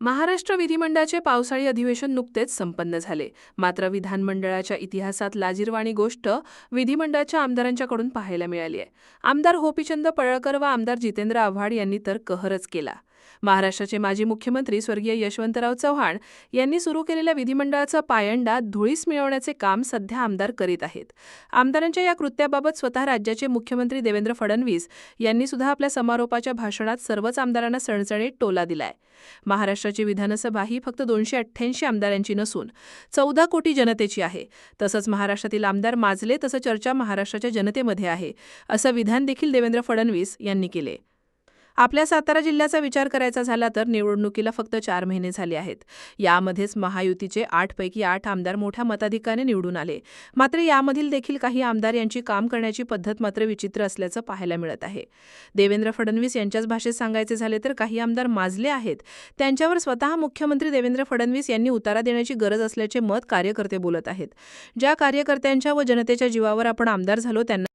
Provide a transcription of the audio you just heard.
महाराष्ट्र विधिमंडळाचे पावसाळी अधिवेशन नुकतेच संपन्न झाले. मात्र विधानमंडळाच्या इतिहासात लाजीरवाणी गोष्ट विधिमंडळाच्या आमदारांच्याकडून पाहायला मिळाली आहे. आमदार होपीचंद पळळकर व आमदार जितेंद्र आव्हाड यांनी तर कहरच केला. महाराष्ट्राचे माजी मुख्यमंत्री स्वर्गीय यशवंतराव चव्हाण यांनी सुरू केलेल्या विधिमंडळाचा पायंडा धुळीस मिळवण्याचे काम सध्या आमदार करीत आहेत. आमदारांच्या या कृत्याबाबत स्वतः राज्याचे मुख्यमंत्री देवेंद्र फडणवीस यांनी सुद्धा आपल्या समारोपाच्या भाषणात सर्वच आमदारांना सणसणीत टोला दिलाय. महाराष्ट्राची विधानसभा ही फक्त दोनशे अठ्ठ्याऐंशी आमदारांची नसून चौदा कोटी जनतेची आहे. तसंच महाराष्ट्रातील आमदार माजले तसं चर्चा महाराष्ट्राच्या जनतेमध्ये आहे असं विधान देखील देवेंद्र फडणवीस यांनी केले. आपल्या सातारा जिल्ह्याचा विचार करायचा झाला तर निवडणुकीला फक्त चार महिने झाले आहेत. यामध्येच महायुतीचे आठपैकी आठ आमदार मोठ्या मताधिकाने निवडून आले. मात्र यामधील देखील काही आमदार यांची काम करण्याची पद्धत मात्र विचित्र असल्याचं पाहायला मिळत आहे. देवेंद्र फडणवीस यांच्याच भाषेत सांगायचे झाले तर काही आमदार माजले आहेत. त्यांच्यावर स्वतः मुख्यमंत्री देवेंद्र फडणवीस यांनी उतारा देण्याची गरज असल्याचे मत कार्यकर्ते बोलत आहेत. ज्या कार्यकर्त्यांच्या व जनतेच्या जीवावर आपण आमदार झालो त्यांना